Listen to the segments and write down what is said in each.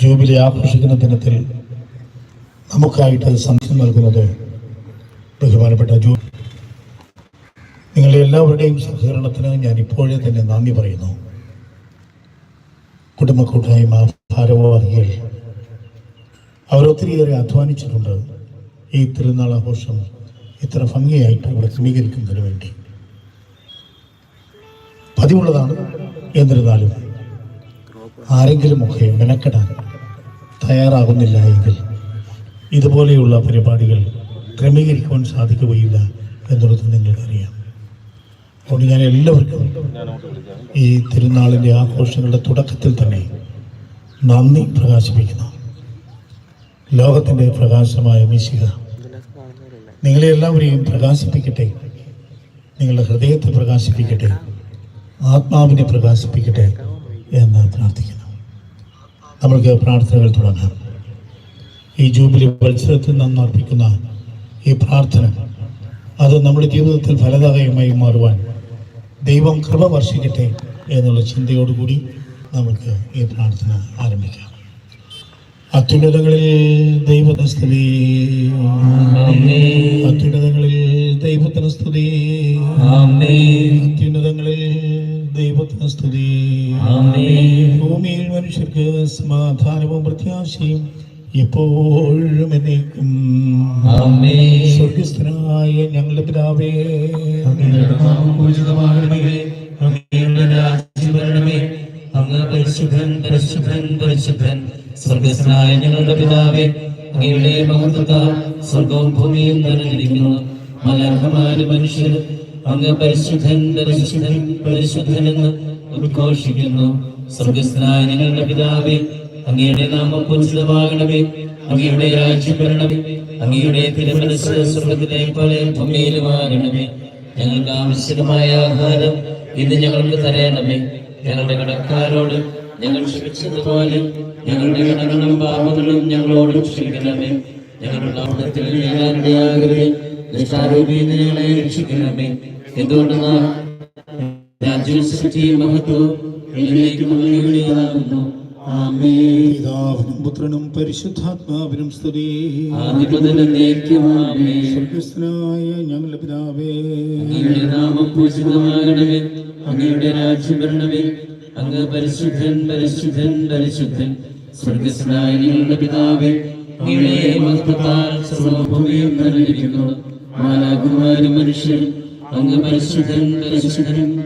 Jubilee ആഘോഷിക്കുന്ന ദിനത്തിൽ നമുക്കായിട്ട് സംശയം നൽകുന്നത് ബഹുമാനപ്പെട്ട ജൂ നിങ്ങളുടെ എല്ലാവരുടെയും സഹകരണത്തിന് ഞാൻ ഇപ്പോഴേ തന്നെ നന്ദി പറയുന്നു. കുടുംബ കൂട്ടായ്മ ഭാരവാഹികൾ അവരൊത്തിരിയേറെ അധ്വാനിച്ചിട്ടുണ്ട്. ഈ തിരുനാൾ ആഘോഷം ഇത്ര ഭംഗിയായിട്ട് ഇവിടെ ക്രമീകരിക്കുന്നതിന് വേണ്ടി. പതിവുള്ളതാണ് എന്നിരുന്നാലും ആരെങ്കിലുമൊക്കെ മെനക്കെടാൻ തയ്യാറാകുന്നില്ല എങ്കിൽ ഇതുപോലെയുള്ള പരിപാടികൾ ക്രമീകരിക്കുവാൻ സാധിക്കുകയില്ല എന്നുള്ളത് നിങ്ങൾക്കറിയാം. അതുകൊണ്ട് ഞാൻ എല്ലാവർക്കും ഈ തിരുനാളിന്റെ ആഘോഷങ്ങളുടെ തുടക്കത്തിൽ തന്നെ നന്ദി പ്രകാശിപ്പിക്കുന്നു. ലോകത്തിന്റെ പ്രകാശമായ മിശിക നിങ്ങളെ എല്ലാവരെയും പ്രകാശിപ്പിക്കട്ടെ. നിങ്ങളുടെ ഹൃദയത്തെ പ്രകാശിപ്പിക്കട്ടെ. ആത്മാവിനെ പ്രകാശിപ്പിക്കട്ടെ എന്ന് പ്രാർത്ഥിക്കുന്നു. നമ്മൾക്ക് പ്രാർത്ഥനകൾ തുടങ്ങാം. ഈ ജൂബിലി മത്സരത്തിൽ നിന്ന് അർപ്പിക്കുന്ന ഈ പ്രാർത്ഥന അത് നമ്മുടെ ജീവിതത്തിൽ ഫലദായകമായി മാറുവാൻ ദൈവം കൃപ വർഷിക്കട്ടെ എന്നുള്ള ചിന്തയോടുകൂടി നമുക്ക് ഈ പ്രാർത്ഥന ആരംഭിക്കാം. അത്യുന്നതങ്ങളിൽ ദൈവത്തിന് സ്തുതി. അത്യുന്നതങ്ങളിൽ ദൈവത്തിന് സ്തുതി. അത്യുന്നതങ്ങളിൽ ദൈവത്തിന് സ്തുതി ഭൂമിയിൽ മനുഷ്യർക്ക് സമാധാനവും പ്രത്യാശയും എപ്പോഴും എന്നേക്കും. സ്വർഗസ്ഥനായ ഞങ്ങളുടെ പിതാവേ. അങ്ങ് പരിശുദ്ധൻ പരിശുദ്ധൻ പരിശുദ്ധൻ. സ്വർഗസ്നായ ഞങ്ങളുടെ പിതാവേ അങ്ങയുടെ മഹത്വത്താൽ സ്വർഗവും ഭൂമിയും നിറഞ്ഞിരിക്കുന്നു. മലർഹമായ മനുഷ്യർ അങ്ങ് പരിശുദ്ധൻ പരിശുദ്ധൻ എന്ന് ഉദ്ഘോഷിക്കുന്നു. സ്വർഗസ്നായ ഞങ്ങളുടെ പിതാവേ അങ്ങയുടെ നാമം പൂജിതമാകണമേ അങ്ങയുടെ രാജ്യം വരണമേ. അങ്ങയുടെ തിരുമനസ് സ്വർഗത്തിലെ പോലെ ഭൂമിയിലുമാകണമേ ഞങ്ങൾക്ക് ആവശ്യമായ ആഹാരം ഇന്ന് ഞങ്ങൾക്ക് തരയണമേ ഞങ്ങളുടെ കടക്കാരോട് ഞങ്ങൾ ക്ഷമിച്ചതുപോലെ ഞങ്ങളുടെ കടകളും പാപങ്ങളും ഞങ്ങളോട് ക്ഷമിക്കണമേ. ഞങ്ങളുടെ അവിടത്തിൽ ദശാരൂപീന്ന് ഞങ്ങളെ രക്ഷിക്കണമേ. എന്തുകൊണ്ടെന്നാൽ രാജ്യവും സൃഷ്ടിയും ആമേൻ. പിതാവിനും പുത്രനും പരിശുദ്ധാത്മാവിനും സ്തുതി. സ്വർഗസ്ഥനായ ഞങ്ങളുടെ പിതാവേ. നാമം പൂജിതമാകണമേ. അങ്ങയുടെ രാജ്യം വരണമേ. അങ്ങ് പരിശുദ്ധൻ പരിശുദ്ധൻ പരിശുദ്ധൻ. സ്വർഗസ്നായ ഞങ്ങളുടെ പിതാവേ അങ്ങയുടെ മഹത്വത്താൽ സർവഭൂമിയും നിറഞ്ഞിരിക്കുന്നു. മാലാകുമാരും മനുഷ്യർ അങ്ങ് പരിശുദ്ധൻ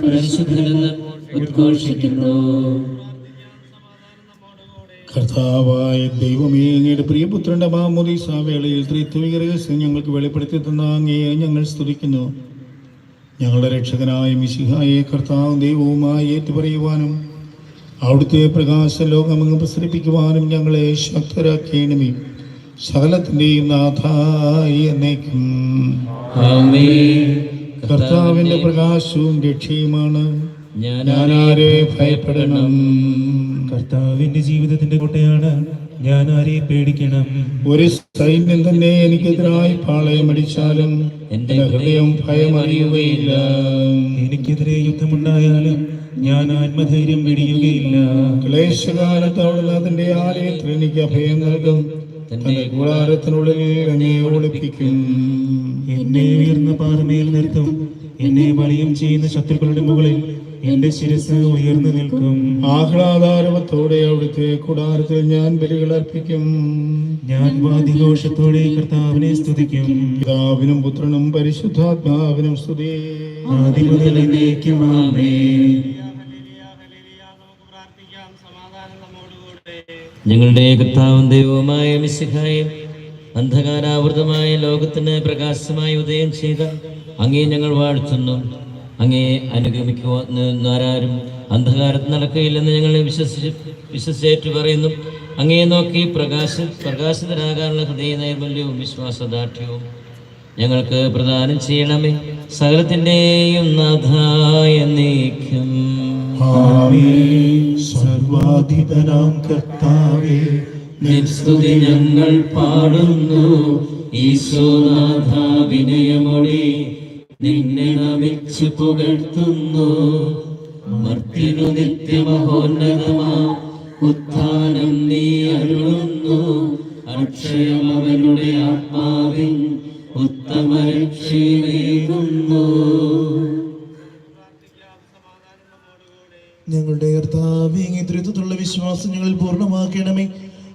പരിശുദ്ധൻ എന്ന് ഉദ്ഘോഷിക്കുന്നു. കർത്താവായ ദൈവമേ അങ്ങയുടെ പ്രിയപുത്രന്റെ മാമോദീസ വേളയിൽ ത്രിത്വിക രഹസ്യം ഞങ്ങൾക്ക് വെളിപ്പെടുത്തി തന്ന അങ്ങയെ ഞങ്ങൾ സ്തുതിക്കുന്നു. ഞങ്ങളുടെ രക്ഷകനായ മിശിഹായെ കർത്താവും ദൈവവുമായി ഏറ്റുപറയുവാനും അവിടുത്തെ പ്രകാശ ലോകമങ്ങ് പ്രസരിപ്പിക്കുവാനും ഞങ്ങളെ ശക്തരാക്കിയണമേ സകലത്തിന്റെയും നാഥായി എന്നേക്കും. കർത്താവിന്റെ കർത്താവിന്റെ പ്രകാശവും രക്ഷയുമാണ്. ആരെ ഭയപ്പെടണം. കർത്താവിന്റെ ജീവിതത്തിന്റെ കോട്ടയാണ് ഞാൻ ആരെ പേടിക്കണം. ഒരു സൈന്യം തന്നെ എനിക്കെതിരായി പാളയമടിച്ചാലും എന്റെ ഹൃദയം ഭയമറിയുകയില്ല. എനിക്കെതിരെ യുദ്ധമുണ്ടായാലും ഞാൻ ആത്മധൈര്യം വെടിയുകയില്ല. ക്ലേശകാലത്തോടുള്ള അതിന്റെ ആലയത്തിൽ എനിക്ക് അഭയം നൽകും. തന്റെ കൂടാരത്തിനുള്ളിൽ എന്നെ ഒളിപ്പിക്കും. എന്നെ ഉയർന്ന പാറമേൽ നിർത്തും. എന്നെ വളിയും ചെയ്യുന്ന ശത്രുക്കളുടെ മുകളിൽ എന്റെ ശിരസ് ഉയർന്നു നിൽക്കും. ആഹ്ലാദാരവത്തോടെ അവിടുത്തെ കൂടാരത്തിൽ ഞാൻ ബലികൾ അർപ്പിക്കും. ഞാൻ വാദിഘോഷത്തോടെ കർത്താവിനെ സ്തുതിക്കും. പിതാവിനും പുത്രനും പരിശുദ്ധാത്മാവിനും സ്തുതി. ആദ്യം എന്നേക്കും ആമേൻ ഞങ്ങളുടെ കർത്താവും ദൈവവുമായ മിശിഹായും അന്ധകാരാവൃതമായ ലോകത്തിന് പ്രകാശമായി ഉദയം ചെയ്ത അങ്ങേ ഞങ്ങൾ വാഴ്ത്തുന്നു. അങ്ങേ അനുഗമിക്കുവാരും അന്ധകാരത്തിൽ നടക്കുകയില്ലെന്ന് ഞങ്ങൾ വിശ്വസിച്ച് വിശ്വസിച്ചേറ്റ് പറയുന്നു. അങ്ങേ നോക്കി പ്രകാശ പ്രകാശിതരാകാനുള്ള ഹൃദയ നൈർമല്യവും വിശ്വാസദാർഢ്യവും ഞങ്ങൾക്ക് പ്രദാനം ചെയ്യണമേ. സകലത്തിന്റെയും നാഥായ നീക്കം. സർവാധിതനാം കർത്താവേ നിസ്തുതി ഞങ്ങൾ പാടുന്നു. ഈശോനാഥ വിനയമൊളി നിന്നെ നമിച്ചു പുകഴ്ത്തുന്നു. മർത്തിനു നിത്യമഹോന്നതമാ ഉത്ഥാനം നീ അരുളുന്നു. അക്ഷയം അവനുടെ ആത്മാവിൻ ഉത്തമ അരുൾ പൂർണമാക്കണമേ.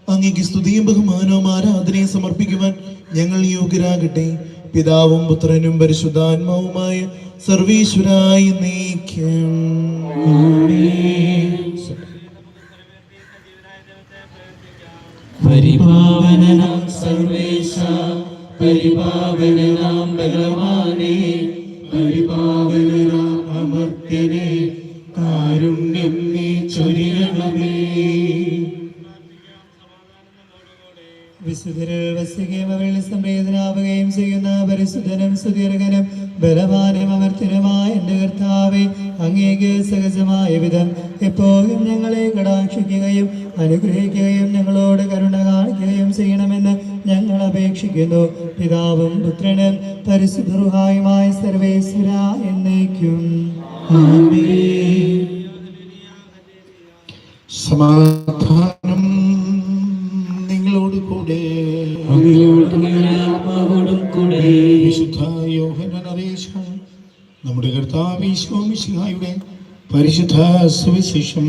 അങ്ങേക്ക് സ്തുതിയും ബഹുമാനവും ആരാധനയും സമർപ്പിക്കുവാൻ ഞങ്ങൾ യോഗ്യരാകട്ടെ. പിതാവും പുത്രനും പരിശുദ്ധാത്മാവുമായ സർവീശ്വരായി നീക്കം. പരിപാവനാം സർവേശ പരിപാവനാം ഭഗവാനെ പരിപാവനാം കാരുണ്യം വിശുദ്ധരിൽ വസിക്കുകയും അവരിൽ സംപ്രീതനാവുകയും ചെയ്യുന്ന പരിശുദ്ധനും സുദീർഘനും ബലവാനും അമർത്തിനുമായ എന്റെ കർത്താവെ അങ്ങേക്ക് സഹജമായ വിധം എപ്പോഴും ഞങ്ങളെ കടാക്ഷിക്കുകയും അനുഗ്രഹിക്കുകയും ഞങ്ങളോട് കരുണ കാണിക്കുകയും ചെയ്യണമെന്ന് ഞങ്ങൾ അപേക്ഷിക്കുന്നു. പിതാവും പുത്രനും പരിശുദ്ധറുഹായുമായ സർവേശ്വര എന്നേക്കും. സമാധാനം നിങ്ങളോട് കൂടെ യോഹന്നാൻ അറിയിച്ച നമ്മുടെ കർത്താവ് ഈശോ മിശിഹായുടെ പരിശുദ്ധ സുവിശേഷം.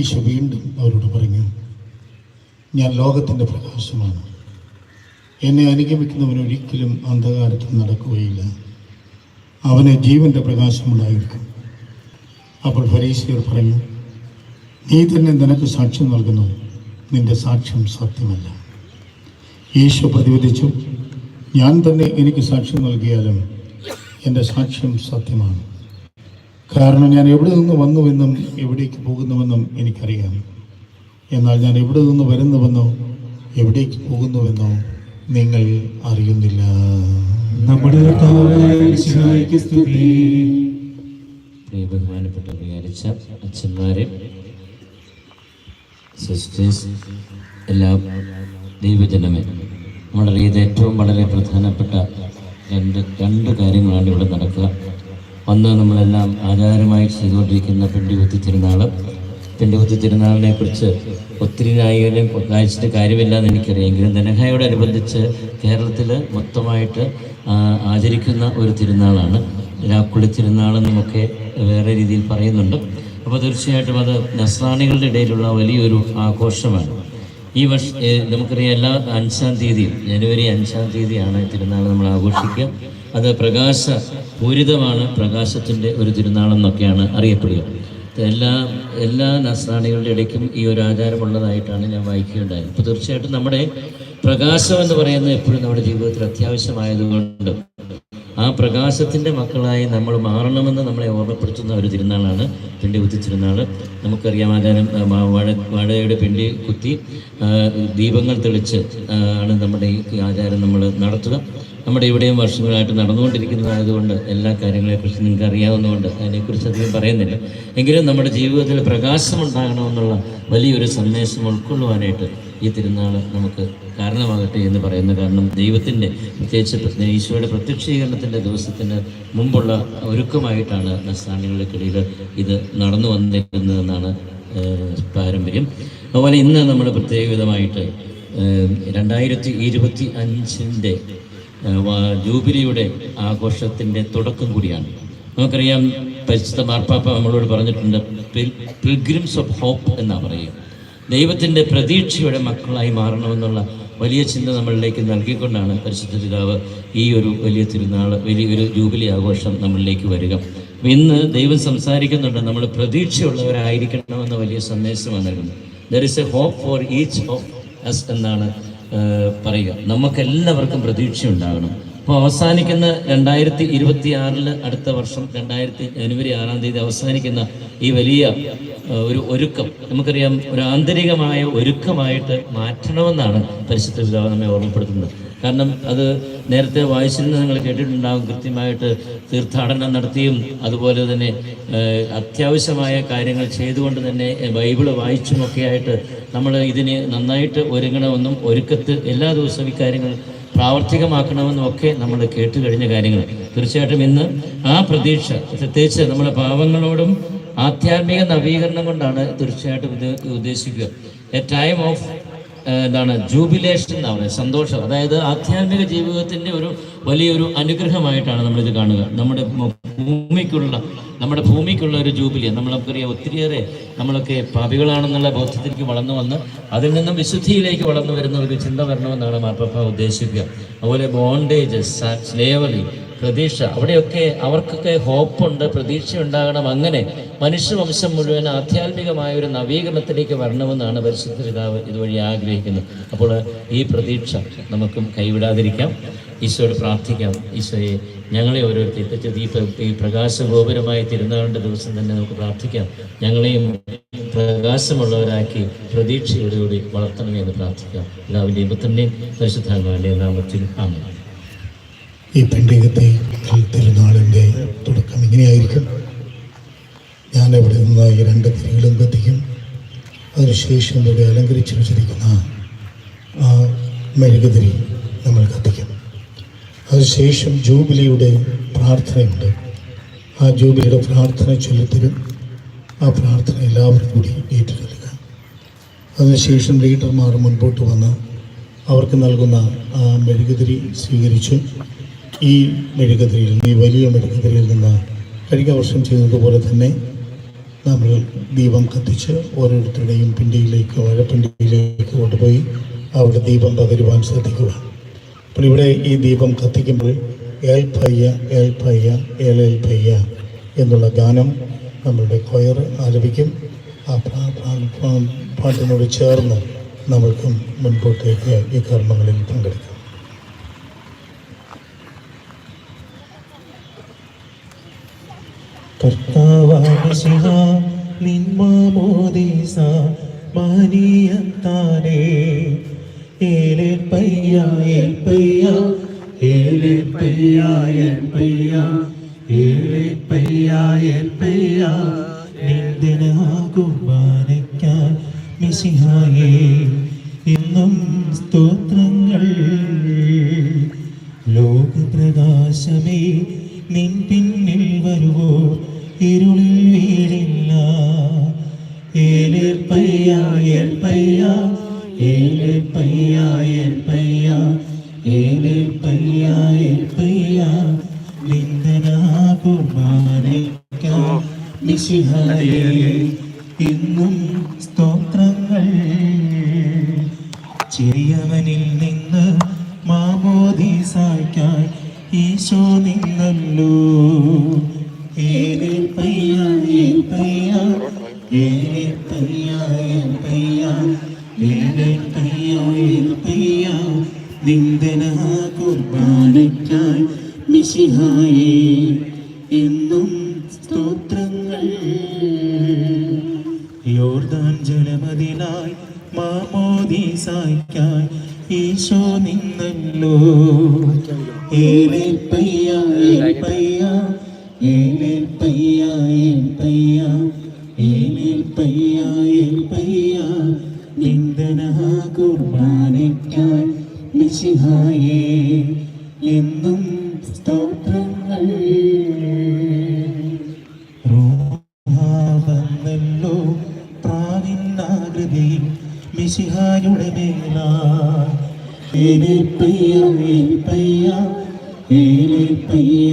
ഈശോ വീണ്ടും അവരോട് പറഞ്ഞു ഞാൻ ലോകത്തിന്റെ പ്രകാശമാണ്. എന്നെ അനുഗമിക്കുന്നവൻ ഒരിക്കലും അന്ധകാരത്തിൽ നടക്കുകയില്ല. അവന് ജീവന്റെ പ്രകാശമുണ്ടായിരിക്കും അപ്പോൾ ഫരീസിയർ പറഞ്ഞു നീ തന്നെ നിനക്ക് സാക്ഷ്യം നൽകുന്നു. നിന്റെ സാക്ഷ്യം സത്യമല്ല. ഈശോ പ്രതിവദിച്ചു ഞാൻ തന്നെ എനിക്ക് സാക്ഷ്യം നൽകിയാലും എന്റെ സാക്ഷ്യം സത്യമാണ്. കാരണം ഞാൻ എവിടെ നിന്ന് വന്നുവെന്നും എവിടേക്ക് പോകുന്നുവെന്നും എനിക്കറിയാം. എന്നാൽ ഞാൻ എവിടെ നിന്ന് വരുന്നുവെന്നോ എവിടേക്ക് പോകുന്നുവെന്നോ നിങ്ങൾ അറിയുന്നില്ല. നമ്മുടെ ബഹുമാനപ്പെട്ട വികാരിച്ച അച്ഛന്മാരെ സിസ്റ്റേഴ്സ് എല്ലാ ദൈവജനമേ നമ്മുടെ നമ്മളറിയത് ഏറ്റവും വളരെ പ്രധാനപ്പെട്ട രണ്ട് രണ്ട് കാര്യങ്ങളാണ് ഇവിടെ നടക്കുക. ഒന്ന് നമ്മളെല്ലാം ആചാരമായി ചെയ്തുകൊണ്ടിരിക്കുന്ന പെണ്ടികുത്തി തിരുനാൾ പെണ്ടികുത്തി തിരുനാളിനെ കുറിച്ച് ഒത്തിരി ന്യായീകരണം കാഴ്ചിട്ട് കാര്യമില്ല എന്ന് എനിക്കറിയാം എങ്കിലും ധനഹായോടനുബന്ധിച്ച് കേരളത്തിൽ മൊത്തമായിട്ട് ആചരിക്കുന്ന ഒരു തിരുനാളാണ്. രാക്കുളി തിരുനാളെന്നുമൊക്കെ വേറെ രീതിയിൽ പറയുന്നുണ്ട്. അപ്പോൾ തീർച്ചയായിട്ടും അത് നസ്രാണികളുടെ ഇടയിലുള്ള വലിയൊരു ആഘോഷമാണ്. ഈ വർഷ നമുക്കറിയാം എല്ലാ അഞ്ചാം തീയതി ജനുവരി അഞ്ചാം തീയതിയാണ് തിരുനാൾ നമ്മൾ ആഘോഷിക്കുക. അത് പ്രകാശ പൂരിതമാണ് പ്രകാശത്തിന്റെ ഒരു തിരുനാളെന്നൊക്കെയാണ് അറിയപ്പെടുക. എല്ലാ എല്ലാ നസ്രാണികളുടെ ഇടയ്ക്കും ഈ ഒരു ആചാരമുള്ളതായിട്ടാണ് ഞാൻ വായിക്കുകയുണ്ടായത്. അപ്പോൾ തീർച്ചയായിട്ടും നമ്മുടെ പ്രകാശം എന്ന് പറയുന്നത് എപ്പോഴും നമ്മുടെ ജീവിതത്തിൽ അത്യാവശ്യമായതുകൊണ്ട് ആ പ്രകാശത്തിന്റെ മക്കളായി നമ്മൾ മാറണമെന്ന് നമ്മളെ ഓർമ്മപ്പെടുത്തുന്ന ഒരു തിരുനാളാണ് പിണ്ടി കുത്തി തിരുനാൾ നമുക്കറിയാം ആചാരം വാഴ വാഴയുടെ പിണ്ടി കുത്തി ദീപങ്ങൾ തെളിച്ച് ആണ് നമ്മുടെ ഈ ആചാരം നമ്മൾ നടത്തുക. നമ്മുടെ ഇവിടെയും വർഷങ്ങളായിട്ട് നടന്നുകൊണ്ടിരിക്കുന്നതായതുകൊണ്ട് എല്ലാ കാര്യങ്ങളെക്കുറിച്ച് നിങ്ങൾക്ക് അറിയാവുന്നതുകൊണ്ട് അതിനെക്കുറിച്ച് അധികം പറയുന്നില്ല. എങ്കിലും നമ്മുടെ ജീവിതത്തിൽ പ്രകാശമുണ്ടാകണമെന്നുള്ള വലിയൊരു സന്ദേശം ഉൾക്കൊള്ളുവാനായിട്ട് ഈ തിരുനാൾ നമുക്ക് കാരണമാകട്ടെ എന്ന് പറയുന്ന കാരണം ദൈവത്തിന്റെ പ്രത്യേകിച്ച് ഈശോയുടെ പ്രത്യക്ഷീകരണത്തിന്റെ ദിവസത്തിന് മുമ്പുള്ള ഒരുക്കമായിട്ടാണ് നസ്താനികൾക്കിടയിൽ ഇത് നടന്നു വന്നിരിക്കുന്നതെന്നാണ് ഏഹ്, പാരമ്പര്യം. അതുപോലെ ഇന്ന് നമ്മൾ പ്രത്യേകവിധമായിട്ട് രണ്ടായിരത്തി ഇരുപത്തി അഞ്ചിന്റെ ജൂബിലിയുടെ ആഘോഷത്തിന്റെ തുടക്കം കൂടിയാണ്. നമുക്കറിയാം പരിശുദ്ധ മാർപ്പാപ്പ നമ്മളോട് പറഞ്ഞിട്ടുണ്ട് പിൽഗ്രിംസ് ഓഫ് ഹോപ്പ് എന്നാണ് പറയുക. ദൈവത്തിന്റെ പ്രതീക്ഷയുടെ മക്കളായി മാറണമെന്നുള്ള വലിയ ചിന്ത നമ്മളിലേക്ക് നൽകിക്കൊണ്ടാണ് പരിശുദ്ധ പിതാവ് ഈ ഒരു വലിയ തിരുനാൾ വലിയൊരു ജൂബിലി ആഘോഷം നമ്മളിലേക്ക് വരിക. ഇന്ന് ദൈവം സംസാരിക്കുന്നുണ്ട് നമ്മൾ പ്രതീക്ഷയുള്ളവരായിരിക്കണമെന്ന വലിയ സന്ദേശമാണ് നൽകുന്നത്. There is a hope for each of us എന്നാണ് പറയുക. നമുക്കെല്ലാവർക്കും പ്രതീക്ഷ ഉണ്ടാകണം അപ്പോൾ അവസാനിക്കുന്ന രണ്ടായിരത്തി ഇരുപത്തി ആറിൽ അടുത്ത വർഷം രണ്ടായിരത്തി ജനുവരി ആറാം തീയതി അവസാനിക്കുന്ന ഈ വലിയ ഒരു ഒരുക്കം. നമുക്കറിയാം ഒരു ആന്തരികമായ ഒരുക്കമായിട്ട് മാറ്റണമെന്നാണ് പരിശുദ്ധ പിതാവ് നമ്മെ ഓർമ്മപ്പെടുത്തുന്നത്. കാരണം അത് നേരത്തെ വായിച്ചിരുന്ന നിങ്ങൾ കേട്ടിട്ടുണ്ടാകും കൃത്യമായിട്ട് തീർത്ഥാടനം നടത്തിയും അതുപോലെ തന്നെ അത്യാവശ്യമായ കാര്യങ്ങൾ ചെയ്തുകൊണ്ട് തന്നെ ബൈബിൾ വായിച്ചുമൊക്കെ ആയിട്ട് നമ്മൾ ഇതിന് നന്നായിട്ട് ഒരുങ്ങണമെന്നും ഒരുക്കത്ത് എല്ലാ ദിവസവും ഇക്കാര്യങ്ങൾ കാര്യങ്ങൾ പ്രാവർത്തികമാക്കണമെന്നും ഒക്കെ നമ്മൾ കേട്ട് കഴിഞ്ഞ കാര്യങ്ങൾ. തീർച്ചയായിട്ടും ഇന്ന് ആ പ്രതീക്ഷ പ്രത്യേകിച്ച് നമ്മുടെ പാവങ്ങളോടും ആധ്യാത്മിക നവീകരണം കൊണ്ടാണ് തീർച്ചയായിട്ടും ഇത് ഉദ്ദേശിക്കുക. എ ടൈം ഓഫ് എന്താണ് ജൂബിലേഷൻ എന്നാണ് സന്തോഷം. അതായത് ആധ്യാത്മിക ജീവിതത്തിന്റെ ഒരു വലിയൊരു അനുഗ്രഹമായിട്ടാണ് നമ്മളിത് കാണുക. നമ്മുടെ ഭൂമിക്കുള്ള നമ്മുടെ ഭൂമിക്കുള്ള ഒരു ജൂബിലി. നമ്മളൊക്കെ ഒത്തിരിയേറെ നമ്മളൊക്കെ പാപികളാണെന്നുള്ള ബോധത്തിലേക്ക് വളർന്നു വന്ന് അതിൽ നിന്നും വിശുദ്ധിയിലേക്ക് വളർന്നു വരുന്ന ഒരു ചിന്ത വരണമെന്നാണ് മാർപ്പാപ്പ ഉദ്ദേശിക്കുക. അതുപോലെ ബോണ്ടേജസ് സ്ലേവറി പ്രതീക്ഷ. അവിടെയൊക്കെ അവർക്കൊക്കെ ഹോപ്പുണ്ട് പ്രതീക്ഷ ഉണ്ടാകണം അങ്ങനെ മനുഷ്യവംശം മുഴുവൻ ആധ്യാത്മികമായ ഒരു നവീകരണത്തിലേക്ക് വരണമെന്നാണ് പരിശുദ്ധ പിതാവ് ഇതുവഴി ആഗ്രഹിക്കുന്നത്. അപ്പോൾ ഈ പ്രതീക്ഷ നമുക്കും കൈവിടാതിരിക്കാം. ഈശോയോട് പ്രാർത്ഥിക്കാം. ഈശോയെ ഞങ്ങളെ ഓരോരുത്തരും ഈ ഈ പ്രകാശഗോപുരമായി തിരുനാളിന്റെ ദിവസം തന്നെ നമുക്ക് പ്രാർത്ഥിക്കാം. ഞങ്ങളെയും പ്രകാശമുള്ളവരാക്കി പ്രതീക്ഷയോടുകൂടി വളർത്തണമെന്ന് പ്രാർത്ഥിക്കാം. എല്ലാവരുടെയും പുത്രന്റെയും പരിശുദ്ധാത്മാവിന്റെയും നാമത്തിൽ. ആമേൻ. ഈ പെണ്ടികത്തെ തിരുനാളിന്റെ തുടക്കം ഇങ്ങനെയായിരിക്കും. ഞാൻ അവിടെ നിന്നായി രണ്ട് തിരികളും കത്തിക്കും. അതിനുശേഷം ഇവിടെ അലങ്കരിച്ച് വെച്ചിരിക്കുന്ന ആ മെഴുകുതിരി നമ്മൾ കത്തിക്കും. അതിനുശേഷം ജൂബിലിയുടെ പ്രാർത്ഥനയുണ്ട്. ആ ജൂബിലിയുടെ പ്രാർത്ഥന ചൊല്ലിത്തരും. ആ പ്രാർത്ഥന എല്ലാവരും കൂടി ഏറ്റുചൊല്ലുക. അതിനുശേഷം ലീഡർമാർ മുൻപോട്ട് വന്ന് അവർക്ക് നൽകുന്ന ആ മെഴുകുതിരി സ്വീകരിച്ച് ഈ മെഴുകുതിരിയിൽ ഈ വലിയ മെഴുകുതിരിയിൽ നിന്ന് കഴിഞ്ഞ വർഷം ചെയ്തതുപോലെ തന്നെ നമ്മൾ ദീപം കത്തിച്ച് ഓരോരുത്തരുടെയും പിണ്ടിയിലേക്ക് വാഴപ്പിണ്ടിയിലേക്ക് കൊണ്ടുപോയി അവിടെ ദീപം പകരുവാൻ ശ്രദ്ധിക്കുക. അപ്പോൾ ഇവിടെ ഈ ദീപം കത്തിക്കുമ്പോൾ ഏൽ പയ്യ ഏൽ പയ്യ ഏലേൽ പയ്യ എന്നുള്ള ഗാനം നമ്മളുടെ കൊയർ ആലപിക്കും. ആ പാട്ടിനോട് ചേർന്ന് നമ്മൾക്കും മുൻപോട്ടേക്ക് ഈ കർമ്മങ്ങളിൽ പങ്കെടുക്കാം. കർത്താവാശിഹ നിന്മാമോദീസ മാനിയത്താനേ ഏലെ പയ്യ ഏൽ പയ്യ ഏലെ പയ്യ ഏൽ പയ്യ. ഇന്നും സ്തോത്രങ്ങൾ ചെറിയവനിൽ നിന്ന് സായിക്കാൻ ഈശോ നിന്നല്ലോ. ഏറെ പയ്യ പയ്യ ഏറെ പയ്യ പയ്യ ഏറെ പയ്യ പയ്യ നിന്ദന കുർബാനയ്ക്കായി മിശിഹായേ ഏലെ பையா ഏൽ பையா ഏലെ பையா ഏൽ பையா നിന്ദന കുർബാനയ്ക്കായി മിശിഹായേ എന്നും സ്തോത്രങ്ങൾ. വന്നല്ലോ പ്രാവിന്നാകൃതിയിൽ മിശിഹായുടെ മേല. ഏലെ പയ്യ ഏൽ പയ്യ ഏലെ പയ്യ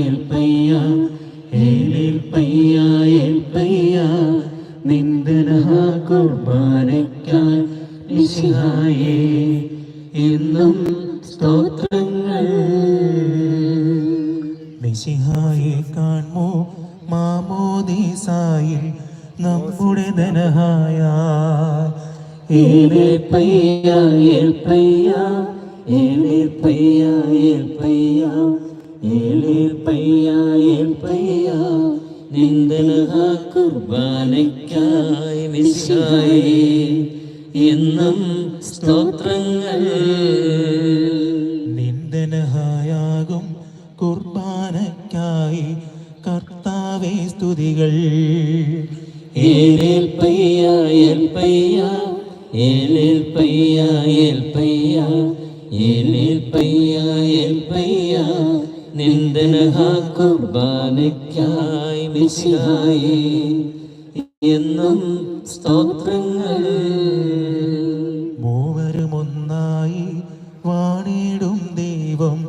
ഏൽപ്പയ്യാ ഏലേൽപ്പയ്യാ ഏൽപ്പയ്യാ നിന്ദനഹ കുർബാനയ്ക്കായി മിശിഹായേ എന്നും സ്തോത്രങ്ങൾ. മിശിഹായെ കാൺമോ മാമോദീസായിൽ നമ്മുടെ ധനഹായ ഏലേൽപ്പയ്യാ ഏൽപ്പയ്യാ ഏലേൽപ്പയ്യാ ഏൽ ഏലേപ്പയ്യ ഏൽപ്പയ്യ നിന്ദന കുർബാനയ്ക്കായി മിശായി എന്നും സ്തോത്രങ്ങൾ. നിന്ദനഹായാകും കുർബാനയ്ക്കായി കർത്താവേ സ്തുതികൾ. ഏലേൽപ്പയ്യ ഏൽപ്പയ്യ ഏലേൽ പയ്യ ഏലേൽപ്പയ്യ കുർബാനയ്ക്കായി മിശായി എന്നും സ്തോത്രങ്ങൾ. മൂവരുമൊന്നായി വാണിടും ദൈവം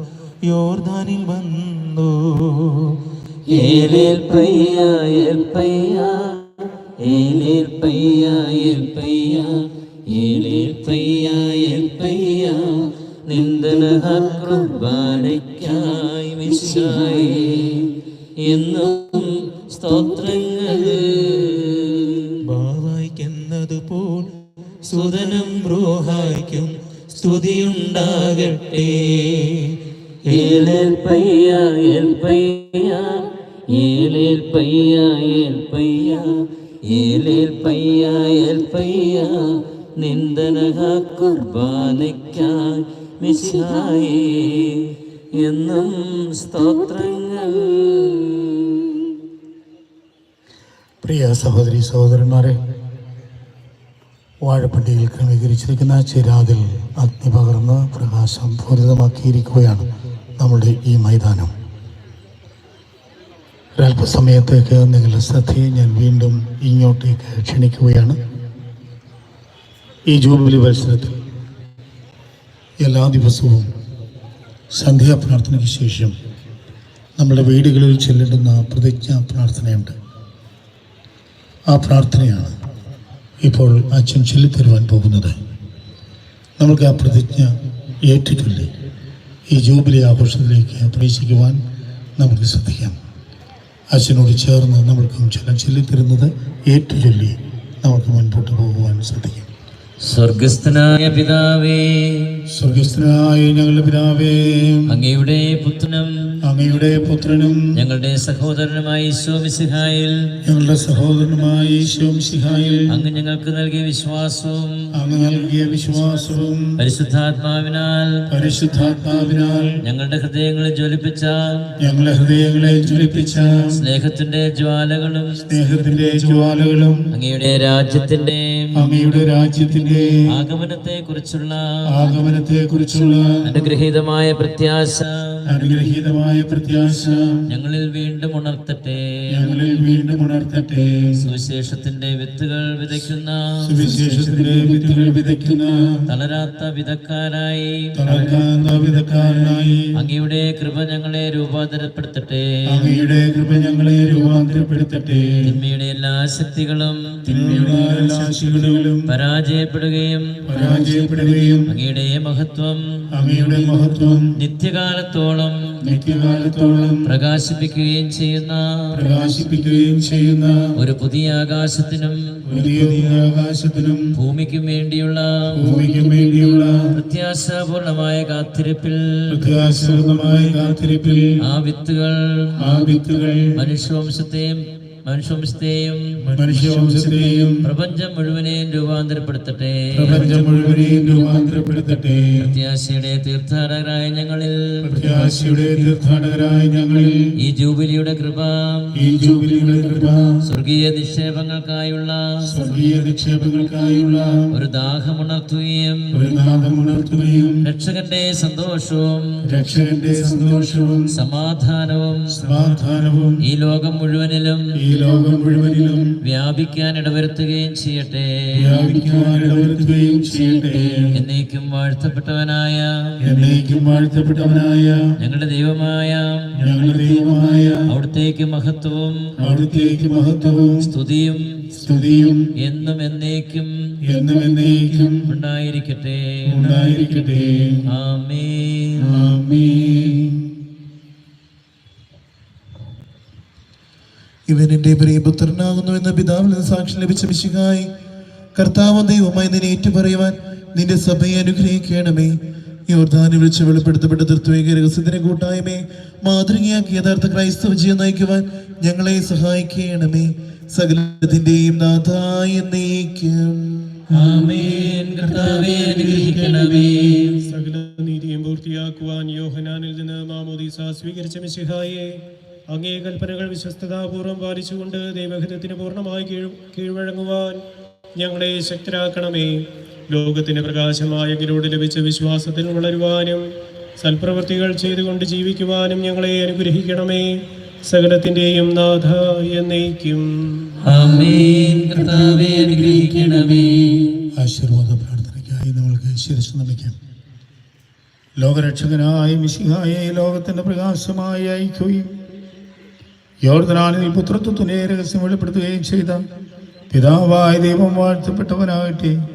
യോർദാനിൽ വന്നു. ഏൽപ്പയ്യ ഏൽപ്പയ്യ ഏൽപ്പയ്യ നിന്ദന കുർബാനയ്ക്കായി മിശായി എന്നും സ്തോത്രങ്ങൾ. ബാവായിക്കെന്നതുപോൽ സുതനം ബ്രോഹായിക്കും സ്തുതിയുണ്ടാകട്ടെ. ഏലേൽ കുർബാനയ്ക്കായി മിശായി എന്നും സ്തോത്രങ്ങൾ. പ്രിയ സഹോദരി സഹോദരന്മാരെ വാഴപ്പണ്ടിയിൽ ക്രമീകരിച്ചിരിക്കുന്ന ചിരാതിൽ അഗ്നി പകർന്ന് പ്രകാശം പൂരിതമാക്കിയിരിക്കുകയാണ് നമ്മുടെ ഈ മൈതാനം. ഒരല്പസമയത്തേക്ക് നിങ്ങളുടെ ശ്രദ്ധയെ ഞാൻ വീണ്ടും ഇങ്ങോട്ടേക്ക് ക്ഷണിക്കുകയാണ്. ഈ ജൂബിലി മത്സരത്തിൽ എല്ലാ ദിവസവും സന്ധ്യാ പ്രാർത്ഥനയ്ക്ക് ശേഷം നമ്മുടെ വീടുകളിൽ ചെല്ലിടുന്ന പ്രതിജ്ഞാ പ്രാർത്ഥനയുണ്ട്. ആ പ്രാർത്ഥനയാണ് ഇപ്പോൾ അച്ഛൻ ചൊല്ലിത്തരുവാൻ പോകുന്നത്. നമുക്ക് ആ പ്രതിജ്ഞ ഏറ്റിട്ടില്ലേ ഈ ജൂബിലി ആഘോഷത്തിലേക്ക് പ്രവേശിക്കുവാൻ നമുക്ക് ശ്രദ്ധിക്കാം. അച്ഛനോട് ചേർന്ന് നമ്മൾക്കും ചില ചൊല്ലിത്തരുന്നത് ഏറ്റുചൊല്ലി നമുക്ക് മുൻപോട്ട് പോകുവാൻ ശ്രദ്ധിക്കാം. സ്വർഗസ്ഥനായ പിതാവേ സ്വർഗസ്ഥനായ ഞങ്ങളുടെ പിതാവേ അങ്ങയുടെ പുത്രനും അങ്ങയുടെ പുത്രനും ഞങ്ങളുടെ സഹോദരനുമായി സോമിസിഹായിൽ ഞങ്ങളുടെ സഹോദരനുമായി സോമിസിഹായിൽ സിഹായിൽ അങ്ങ് ഞങ്ങൾക്ക് നൽകിയ വിശ്വാസവും അങ്ങ് നൽകിയ വിശ്വാസവും പരിശുദ്ധാത്മാവിനാൽ പരിശുദ്ധാത്മാവിനാൽ ഞങ്ങളുടെ ഹൃദയങ്ങളെ ജ്വലിപ്പിച്ച ഞങ്ങളുടെ ഹൃദയങ്ങളെ ജ്വലിപ്പിച്ച സ്നേഹത്തിന്റെ ജ്വാലകളും സ്നേഹത്തിന്റെ ജ്വാലകളും അങ്ങയുടെ രാജ്യത്തിന്റെ അങ്ങയുടെ രാജ്യത്തിന്റെ ആഗമനത്തെ കുറിച്ചുള്ള ആഗമനത്തെ കുറിച്ചുള്ള അനുഗ്രഹീതമായ പ്രത്യാശ അനുഗ്രഹീതമായ പ്രത്യാശ. ഞങ്ങളിൽ വീണ്ടും ഉണർത്തട്ടെ. ഞങ്ങളിൽ വീണ്ടും ഉണർത്തട്ടെ. സുവിശേഷത്തിന്റെ വിത്തുകൾ വിതയ്ക്കുന്ന. സുവിശേഷത്തിന്റെ വിത്തുകൾ വിതയ്ക്കുന്ന. തളരാത്ത വിധക്കാരായി. തളർക്കാത്ത വിധക്കാരനായി. അങ്ങയുടെ കൃപ ഞങ്ങളെ രൂപാന്തരപ്പെടുത്തട്ടെ. അങ്ങയുടെ കൃപ ഞങ്ങളെ രൂപാന്തരപ്പെടുത്തട്ടെ. തിന്മയുടെ എല്ലാ ശക്തികളും തിന്മയുടെ എല്ലാ ശക്തികളും പരാജയപ്പെടുകയും പരാജയപ്പെടുകയും അങ്ങയുടെ മഹത്വം അങ്ങയുടെ മഹത്വം നിത്യകാലത്തോളം നിത്യകാലത്തോളം പ്രകാശിപ്പിക്കുകയും ചെയ്യുന്ന പ്രകാശിപ്പിക്കുകയും ചെയ്യുന്ന ഒരു പുതിയ ആകാശത്തിനും പുതിയ ആകാശത്തിനും ഭൂമിക്കും വേണ്ടിയുള്ള ഭൂമിക്കും വേണ്ടിയുള്ള പ്രത്യാശാപൂർണമായ കാത്തിരിപ്പിൽ പ്രത്യാശപൂർണമായ കാത്തിരിപ്പിൽ ആ വിത്തുകൾ ആ വിത്തുകൾ മനുഷ്യവംശത്തെയും മനുഷ്യവംശത്തെയും മനുഷ്യവംശത്തെയും പ്രപഞ്ചം മുഴുവനെയും രൂപാന്തരപ്പെടുത്തട്ടെ. പ്രപഞ്ചം മുഴുവനെയും രൂപാന്തരപ്പെടുത്തട്ടെ. പ്രത്യാശയുടെ തീർത്ഥാടകരായ ഞങ്ങളിൽ പ്രത്യാശയുടെ തീർത്ഥാടകരായ ഞങ്ങളിൽ ഈ ജൂബിലിയുടെ കൃപ ഈ ജൂബിലിയുടെ കൃപ സ്വർഗീയ നിക്ഷേപങ്ങൾക്കായുള്ള സ്വർഗീയ നിക്ഷേപങ്ങൾക്കായുള്ള ഒരു ദാഹമുണർത്തുകയും ഒരു ദാഹമുണർത്തുകയും രക്ഷകന്റെ സന്തോഷവും രക്ഷകന്റെ സന്തോഷവും സമാധാനവും സമാധാനവും ഈ ലോകം മുഴുവനിലും ഈ ലോകം മുഴുവനിലും വ്യാപിക്കാൻ ഇടവരുത്തുകയും ചെയ്യട്ടെ. വ്യാപിക്കാൻ ഇടവരുത്തുകയും ചെയ്യട്ടെ. എന്നേക്കും വാഴ്ത്തപ്പെട്ടവനായ എന്നേക്കും വാഴ്ത്തപ്പെട്ടവനായ ഞങ്ങളുടെ ദൈവമായ ഞങ്ങളുടെ ദൈവമായ അവിടുത്തേക്ക് മഹത്വവും അവിടുത്തേക്ക് മഹത്വവും സ്തുതിയും സ്തുതിയും എന്നും എന്നേക്കും എന്നും എന്നേക്കും ഉണ്ടായിരിക്കട്ടെ. ഉണ്ടായിരിക്കട്ടെ. ആമേൻ. ആമേൻ. ഇവൻ എന്റെ പ്രിയപുത്രനാകുന്നു എന്ന പിതാവിൽ നിന്ന് സാക്ഷ്യം ലഭിച്ച വിശുഖായി കർത്താവ് ദൈവമായി നിന്നെ ഏറ്റുപറയുവാൻ നിന്റെ സഭയെ അനുഗ്രഹിക്കണമേ. യോർദാനിൽ വിളിച്ച് വെളിപ്പെടുത്തപ്പെട്ട തൃത്വേക രഹസ്യത്തിന് കൂട്ടായ്മയെ മാതൃകയാക്കി യഥാർത്ഥ ക്രൈസ്തവ ജീവൻ നയിക്കുവാൻ ഞങ്ങളെ സഹായിക്കണമേ. സകലത്തിന്റെയും നാഥായ നീക്കും ആമേൻ. കർത്താവേ അനുഗ്രഹിക്കണമേ. സകല നീതിയും പൂർത്തിയാക്കുവാൻ യോഹനാനിൽ നിന്ന് മാമോദീസ സ്വീകരിച്ച മിശിഹായെ അങ്ങേ കൽപ്പനകൾ വിശ്വസ്തതാപൂർവം പാലിച്ചുകൊണ്ട് ദൈവഹിതത്തിന് പൂർണമായി കീഴ് കീഴ്വഴങ്ങുവാൻ ഞങ്ങളെ ശക്തരാക്കണമേ. ലോകത്തിന്റെ പ്രകാശമായ അങ്ങിലൂടെ ലഭിച്ച വിശ്വാസത്തിൽ വളരുവാനും സൽപ്രവൃത്തികൾ ചെയ്തുകൊണ്ട് ജീവിക്കുവാനും ഞങ്ങളെ അനുഗ്രഹിക്കണമേ. സകലത്തിന്റെയും നാഥ എന്നേക്കും. ആശീർവാദ പ്രാർത്ഥനയ്ക്കായി നമ്മൾക്ക് ശിരസ് നമിക്കാം. ലോകരക്ഷകനായ മിശിഹായ ലോകത്തിന്റെ പ്രകാശമായി അയക്കുകയും യോർദനാനിൽ പുത്രത്വത്തിനെ രഹസ്യം വെളിപ്പെടുത്തുകയും ചെയ്ത പിതാവായ ദൈവം വാഴ്ത്തപ്പെട്ടവനാകട്ടെ.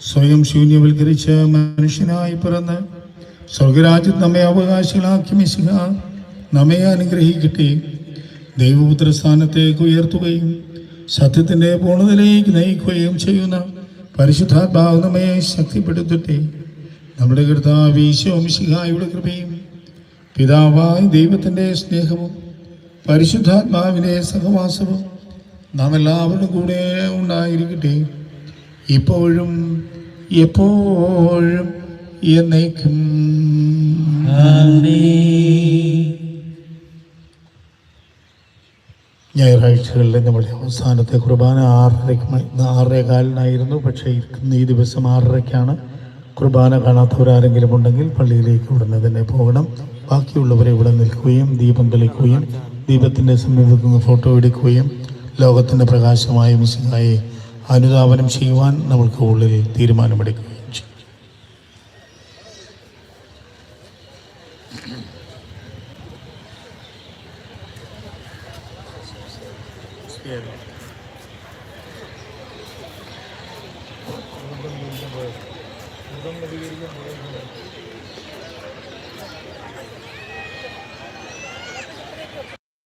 സ്വയം ശൂന്യവൽക്കരിച്ച മനുഷ്യനായി പിറന്ന് സ്വർഗരാജ്യം നമ്മെ അവകാശികളാക്കി മിശിഹ നമ്മെ അനുഗ്രഹിക്കട്ടെ. ദൈവപുത്ര സ്ഥാനത്തേക്ക് ഉയർത്തുകയും സത്യത്തിന്റെ പൂർണതയിലേക്ക് നയിക്കുകയും ചെയ്യുന്ന പരിശുദ്ധാത്മാവ് നമ്മെ ശക്തിപ്പെടുത്തട്ടെ. നമ്മുടെ കർത്താവ് ഈശോ മിശിഹായുടെ കൃപയും പിതാവായ ദൈവത്തിന്റെ സ്നേഹവും പരിശുദ്ധാത്മാവിന്റെ സഹവാസവും നാം എല്ലാവരുടെ കൂടെ ഉണ്ടായിരിക്കട്ടെ. ഇപ്പോഴും എപ്പോഴും എന്നേക്കും. ഞായറാഴ്ചകളിലെ നമ്മുടെ അവസാനത്തെ കുർബാന ആറരയ്ക്ക് ഇന്ന് പക്ഷേ ഇന്ന് ഈ ദിവസം ആറരയ്ക്കാണ് കുർബാന കാണാത്തവരാരെങ്കിലും ഉണ്ടെങ്കിൽ പള്ളിയിലേക്ക് ഉടനെ തന്നെ പോകണം. ബാക്കിയുള്ളവരെ ഇവിടെ നിൽക്കുകയും ദീപം തെളിക്കുകയും ദീപത്തിന്റെ സമീപത്ത് നിന്ന് ഫോട്ടോ എടുക്കുകയും ലോകത്തിന്റെ പ്രകാശമായ മിശിഹായെ അനുദാപനം ചെയ്യുവാൻ നമ്മൾക്ക് ഉള്ളിൽ തീരുമാനമെടുക്കുകയും ചെയ്യും